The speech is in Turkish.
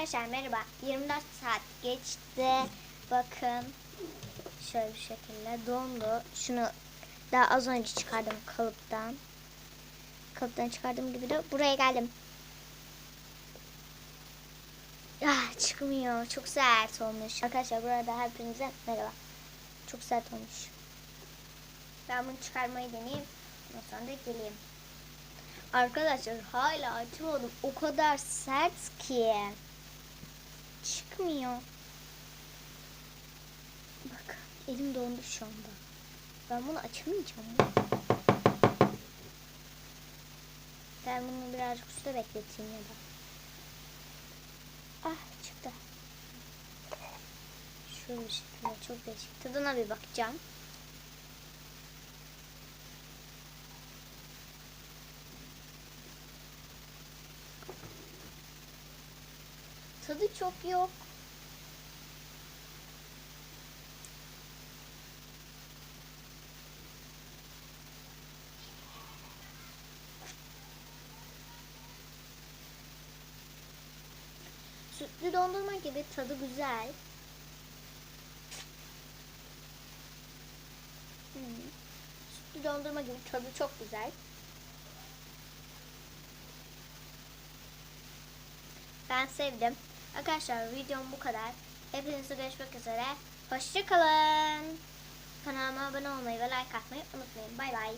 Arkadaşlar merhaba. 24 saat geçti. Bakın. Şöyle bir şekilde dondu. Şunu daha az önce çıkardım kalıptan. Kalıptan çıkardığım gibi de buraya geldim. Ah çıkmıyor. Çok sert olmuş. Arkadaşlar burada hepinize merhaba. Çok sert olmuş. Ben bunu çıkarmayı deneyeyim. Ondan sonra da geleyim. Arkadaşlar hala açamadım. O kadar sert ki. Çıkmıyor. Bak elim dondu şu anda. Ben bunu açamayacağım. Ben bunu birazcık suda bekleteyim ya da. Ah çıktı. Bir şekilde çok değişik. Tadına bir bakacağım. Tadı çok yok. Sütlü dondurma gibi tadı güzel. Hmm. Sütlü dondurma gibi tadı çok güzel. Ben sevdim. Arkadaşlar videom bu kadar. Hepinize görüşmek üzere. Hoşçakalın. Kanalıma abone olmayı ve like atmayı unutmayın. Bay bay.